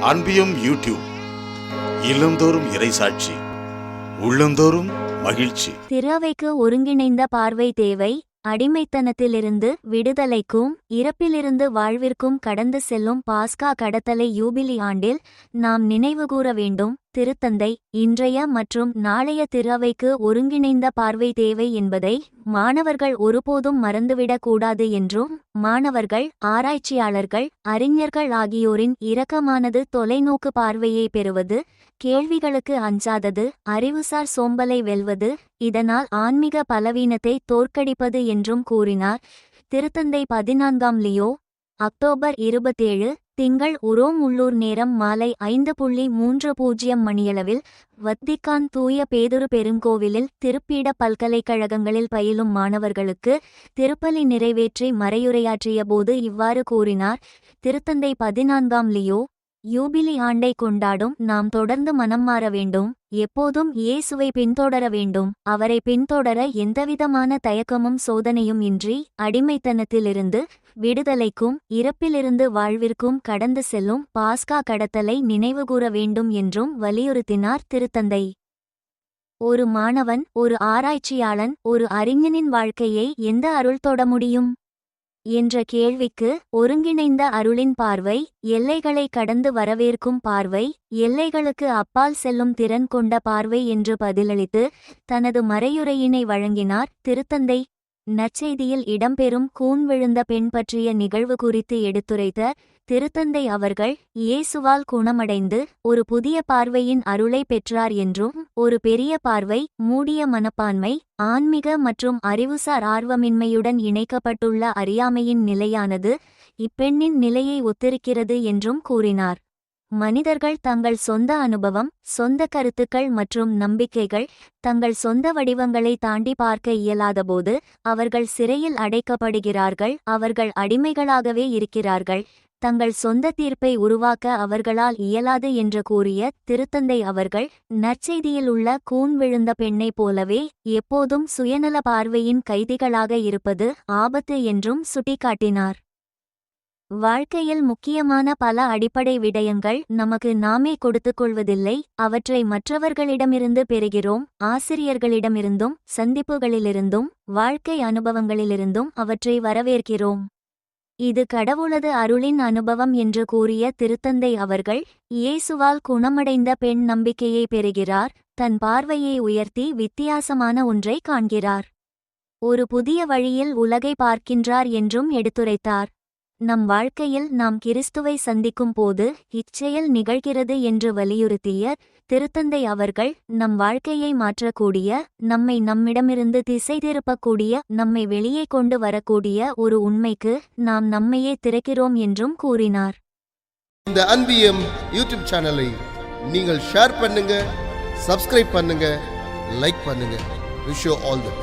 அன்பியும் YouTube இல்லந்தோறும் இறைசாட்சி உள்ளந்தோறும் மகிழ்ச்சி. திராவைக்கு ஒருங்கிணைந்த பார்வை தேவை அடிமைத்தனத்திலிருந்து விடுதலைக்கும் இறப்பிலிருந்து வாழ்விற்கும் கடந்து செல்லும் பாஸ்கா கடத்தலை யூபிலி ஆண்டில் நாம் நினைவுகூர வேண்டும். திருத்தந்தை இன்றைய மற்றும் நாளைய திருவைக்கு ஒருங்கிணைந்த பார்வை தேவை என்பதை மாணவர்கள் ஒருபோதும் மறந்துவிடக்கூடாது என்றும் மாணவர்கள் ஆராய்ச்சியாளர்கள் அறிஞர்கள் ஆகியோரின் இரக்கமானது தொலைநோக்கு பார்வையை பெறுவது கேள்விகளுக்கு அஞ்சாதது அறிவுசார் சோம்பலை வெல்வது இதனால் ஆன்மீக பலவீனத்தை தோற்கடிப்பது என்றும் கூறினார். திருத்தந்தை பதினான்காம் லியோ அக்டோபர் இருபத்தேழு திங்கள் உரோம் உள்ளூர் நேரம் மாலை ஐந்து புள்ளி மூன்று பூஜ்ஜியம் மணியளவில் வத்திக்கான் தூய பேதுரு பெருங்கோவிலில் திருப்பீட பல்கலைக்கழகங்களில் பயிலும் மாணவர்களுக்கு திருப்பலி நிறைவேற்றி மறையுரையாற்றிய போது இவ்வாறு கூறினார். திருத்தந்தை பதினான்காம் லியோ யூபிலி ஆண்டை கொண்டாடும் நாம் தொடர்ந்து மனம் மாற வேண்டும். எப்போதும் இயேசுவை பின்தொடர வேண்டும். அவரை பின்தொடர எந்தவிதமான தயக்கமும் சோதனையும் இன்றி அடிமைத்தனத்திலிருந்து விடுதலைக்கும் இறப்பிலிருந்து வாழ்விற்கும் கடந்து செல்லும் பாஸ்கா கடத்தலை நினைவுகூர வேண்டும் என்றும் வலியுறுத்தினார் திருத்தந்தை. ஒரு மாணவன் ஒரு ஆராய்ச்சியாளன் ஒரு அறிஞனின் வாழ்க்கையை எந்த அருள் தொட முடியும்? என்ற கேள்விக்கு ஒருங்கிணைந்த அருளின் பார்வை எல்லைகளை கடந்து வரவேற்கும் பார்வை எல்லைகளுக்கு அப்பால் செல்லும் திறன் கொண்ட பார்வை என்று பதிலளித்து தனது மறையுரையினை வழங்கினார் திருத்தந்தை நற்செய்தியில் இடம்பெறும் கூன் விழுந்த பெண் பற்றிய நிகழ்வு குறித்து எடுத்துரைத்த திருத்தந்தை அவர்கள் இயேசுவால் குணமடைந்து ஒரு புதிய பார்வையின் அருளை பெற்றார் என்றும் ஒரு பெரிய பார்வை மூடிய மனப்பான்மை ஆன்மீக மற்றும் அறிவுசார் ஆர்வமின்மையுடன் இணைக்கப்பட்டுள்ள அறியாமையின் நிலையானது இப்பெண்ணின் நிலையை ஒத்திருக்கிறது என்றும் கூறினார். மனிதர்கள் தங்கள் சொந்த அனுபவம் சொந்த கருத்துக்கள் மற்றும் நம்பிக்கைகள் தங்கள் சொந்த வடிவங்களை தாண்டி பார்க்க இயலாதபோது அவர்கள் சிறையில் அடைக்கப்படுகிறார்கள் அவர்கள் அடிமைகளாகவே இருக்கிறார்கள். தங்கள் சொந்த தீர்ப்பை உருவாக்க அவர்களால் இயலாது என்று கூறிய திருத்தந்தை அவர்கள் நற்செய்தியில் உள்ள கூன் விழுந்த பெண்ணைப் போலவே எப்போதும் சுயநல பார்வையின் கைதிகளாக இருப்பது ஆபத்து என்றும் சுட்டிக்காட்டினார். வாழ்க்கையில் முக்கியமான பல அடிப்படை விடயங்கள் நமக்கு நாமே கொடுத்துக் கொள்வதில்லை. அவற்றை மற்றவர்களிடமிருந்து பெறுகிறோம் ஆசிரியர்களிடமிருந்தும் சந்திப்புகளிலிருந்தும் வாழ்க்கை அனுபவங்களிலிருந்தும் அவற்றை வரவேற்கிறோம். இது கடவுளது அருளின் அனுபவம் என்று கூறிய திருத்தந்தை அவர்கள் இயேசுவால் குணமடைந்த பெண் நம்பிக்கையை பெறுகிறார் தன் பார்வையை உயர்த்தி வித்தியாசமான ஒன்றை காண்கிறார். ஒரு புதிய வழியில் உலகை பார்க்கின்றார் என்றும் எடுத்துரைத்தார். நம் வாழ்க்கையில் நாம் கிறிஸ்துவை சந்திக்கும் போது இச்செயல் நிகழ்கிறது என்று வலியுறுத்திய திருத்தந்தை அவர்கள் நம் வாழ்க்கையை மாற்றக்கூடிய நம்மை நம்மிடமிருந்து திசை திருப்பக்கூடிய நம்மை வெளியே கொண்டு வரக்கூடிய ஒரு உண்மைக்கு நாம் நம்மையே திறக்கிறோம் என்றும் கூறினார். இந்த அன்பியம் யூடியூப் சேனலை நீங்கள் ஷேர் பண்ணுங்க சப்ஸ்கிரைப் பண்ணுங்க லைக் பண்ணுங்க. Wish all the